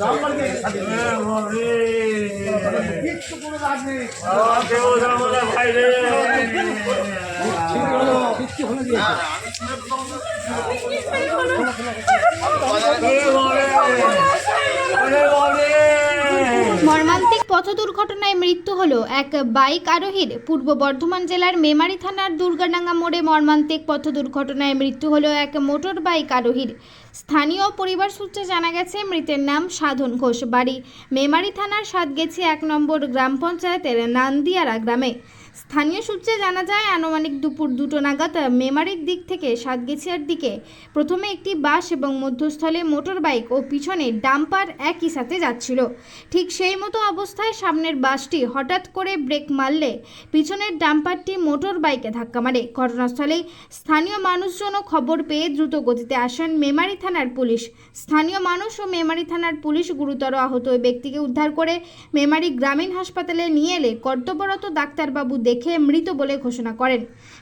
মর্মান্তিক পথ দুর্ঘটনায় মৃত্যু হল এক বাইক আরোহীর। পূর্ব বর্ধমান জেলার মেমারি থানার দুর্গাডাঙ্গা মোড়ে মর্মান্তিক পথ দুর্ঘটনায় মৃত্যু হল এক মোটর বাইক আরোহীর। স্থানীয় পরিবার সূত্রে জানা গেছে, মৃতের নাম সাধন ঘোষ বাড়ি। মেমারি থানার সাতগেছি এক নম্বর গ্রাম পঞ্চায়েতের নান্দিয়ারা গ্রামে স্থানীয় সূত্রে জানা যায়, আনুমানিক দুপুর দুটো নাগাদ মেমারির দিক থেকে সাতগেছিয়ার দিকে প্রথমে একটি বাস এবং মধ্যস্থলে মোটর বাইক ও পিছনে ডাম্পার একই সাথে যাচ্ছিল। ঠিক সেই মতো অবস্থায় সামনের বাসটি হঠাৎ করে ব্রেক মারলে পিছনের ডাম্পারটি মোটর বাইকে ধাক্কা মারে। ঘটনাস্থলেই স্থানীয় মানুষজনও খবর পেয়ে দ্রুত গতিতে আসেন মেমারি থানার পুলিশ। স্থানীয় মানুষ ও মেমারি থানার পুলিশ গুরুতর আহত ওই ব্যক্তিকে উদ্ধার করে মেমারি গ্রামীণ হাসপাতালে নিয়ে এলে কর্তব্যরত ডাক্তারবাবু দেখে মৃত বলে ঘোষণা করেন।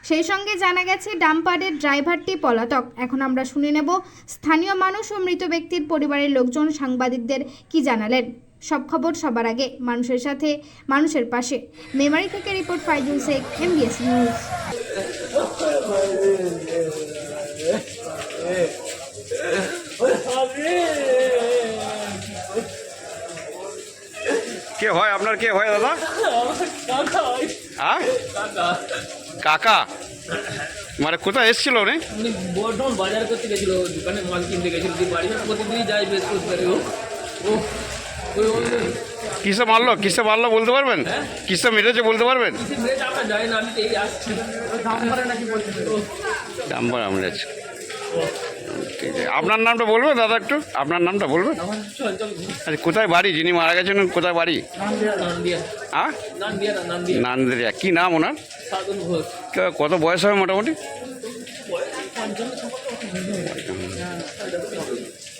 সেই সঙ্গে জানা গেছে ডাম্পারের ড্রাইভারটি পলাতক। এখন আমরা শুনে নেব স্থানীয় মানুষ ও মৃত ব্যক্তির পরিবারের লোকজন সাংবাদিকদের কি জানালেন? সব খবর সবার আগে মানুষের সাথে মানুষের পাশে। মেমারি থেকে report Faizul Sheikh MBS news. কে হয়? আপনার কে হয় দাদা? হ্যাঁ কাকা? মানে কোথায় এসেছিল রে বর্ধমান বাজার করতে গেছিল দোকানে মাল কিনতে গেছিল বাড়ি প্রতিদিনই যায় বেশ ও। ও কিসে মারলো? কিসে মারলো বলতে পারবেন? কিসে মেরেছে বলতে পারবেন? কিসে মেরেছে ঠিক আছে আপনার নামটা বলবে দাদা একটু? আপনার নামটা বলবে? আচ্ছা কোথায় বাড়ি? যিনি মারা গেছেন কোথায় বাড়ি? নাম দিয়া নাম হ্যাঁ নাম দিয়া না নাম দিয়া নান্দেরিয়া কী নাম ওনার কত বয়স হবে মোটামুটি?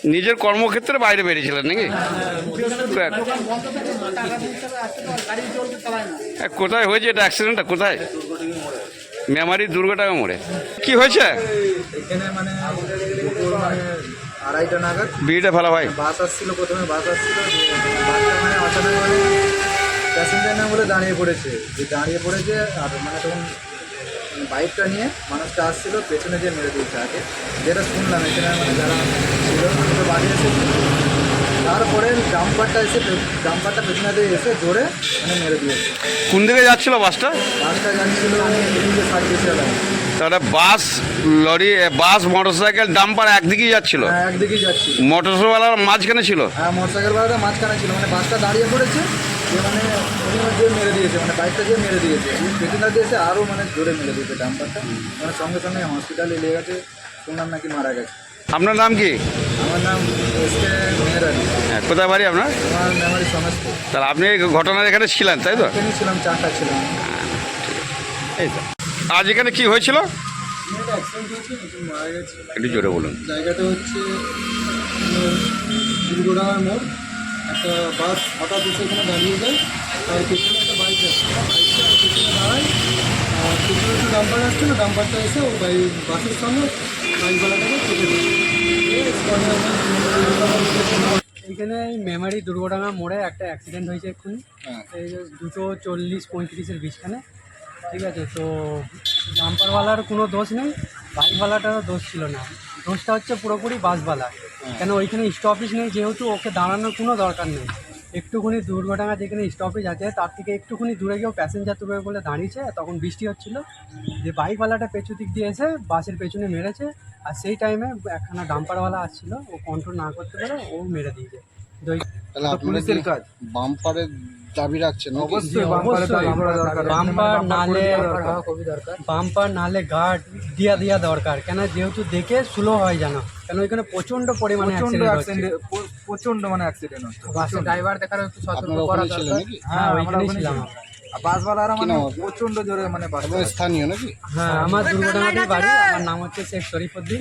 নিজের কর্মক্ষেত্রে বাইরে বেরিয়েছিলেন নাকি? এ, কোথায় হয়েছে এটা অ্যাক্সিডেন্টটা কোথায়? মেমারি দুর্গাটাকা মোড়ে। কি হয়েছে? এখানে মানে মানে আড়াইটা নাগাদ বিড়িটা ফেলা ভাই বাস আসছিল প্রথমে বাস আসছিল বাসটা মানে মানে প্যাসেঞ্জার না বলে দাঁড়িয়ে পড়েছে। যে দাঁড়িয়ে পড়েছে আর মানে তখন মানে বাইকটা নিয়ে মানুষটা আসছিল পেছনে যে মেরে দিয়েছে আগে। যেটা শুনলাম এখানে মানে যারা ছিল আমি তো বাড়ি এসেছি। তারপরে ডাম্পারটা এসে ডাম্পারটা পেছনে দিয়ে এসে জোরে মানে মেরে দিয়েছে। কোন দিকে যাচ্ছিল বাসটা? বাসটা যাচ্ছিল এদিকে তাহলে bus lorry bus motorcycle dumper একদিকেই যাচ্ছিল? হ্যাঁ একদিকেই যাচ্ছিল। মোটরসাইকেল মাঝখানে ছিল? হ্যাঁ মোটরসাইকেল বালাটা মাঝখানে ছিল। মানে বাসটা দাঁড়িয়ে পড়েছে যে মানে যে মেরে দিয়েছে মানে বাইকটা দিয়ে মেরে দিয়েছে। পেছনটা দিয়েছে আরও মানে জোরে মেরে দিয়েছে ডাম্পারটা। মানে সঙ্গে সঙ্গে হসপিটালে নিয়ে গেছে শুনলাম নাকি মারা গেছে। আপনার নাম কি? আমার নাম এস কে হ্যাঁ কোথায় বাড়ি আপনার? তাহলে আপনি ঘটনার এখানে ছিলেন তাই তো? ছিলাম চারটা ছিলাম। এই তো। আজ এখানে কি হয়েছিল? একটু জোরে বলুন। জায়গাটা হচ্ছে মোড়। একটা বাস হঠাৎ এসে এখানে দাঁড়িয়ে যায় তার পেছনে একটা বাইক আছে। বাইকটা পেছনে দাঁড়ায় আর পেছনে একটু ডাম্পার আসছে না ডাম্পারটা এসে ওই বাই বাসের বাইকওয়ালাটাকে কেটে এখানে এই মেমারি দুর্ঘটনা মোড়ে একটা অ্যাক্সিডেন্ট হয়েছে এক্ষুনি। হ্যাঁ। এই দুশো চল্লিশ পঁয়ত্রিশের বিছখানে ঠিক আছে তো ডাম্পারওয়ালার কোনো দোষ নেই বাইকওয়ালাটারও দোষ ছিল না। দোষটা হচ্ছে পুরোপুরি বাসওয়ালা। কেন ওইখানে স্টপেজ নেই যেহেতু ওকে দাঁড়ানোর কোনো দরকার নেই। একটুখানি দুর্ঘটনা যেখানে স্টপেজ আছে তার থেকে একটুখানি দূরে গিয়েও প্যাসেঞ্জার তুলবে বলে দাঁড়িয়েছে তখন বৃষ্টি হচ্ছিল। যে বাইকওয়ালাটা পেছু দিক দিয়ে এসে বাসের পেছনে মেরেছে আর সেই টাইমে একখানা ডাম্পারওয়ালা আসছিল ও কন্ট্রোল না করতে পারে ও মেরে দিয়েছে। পুলিশের কাজ। বাম্পারের দাবি রাখছেন অবশ্যই। বাম্পার নালে বাম্পার নালে গার্ড দিয়া দিয়া দরকার। কেন যেহেতু দেখে স্লো হয় জানো কেন ওইখানে প্রচণ্ড পরিমাণে প্রচণ্ড মানে অ্যাক্সিডেন্ট হচ্ছে। বাসের ড্রাইভার দেখার একটু সতর্ক করা দরকার। হ্যাঁ হ্যাঁ, ওইখানেই ছিলাম। বাসওয়ালারা মানে প্রচণ্ড জোরে মানে বাস স্থানীয় নাকি? হ্যাঁ আমার দুর্ঘটনাতেই বাড়ি। আমার নাম হচ্ছে শেখ শরীফুদ্দিন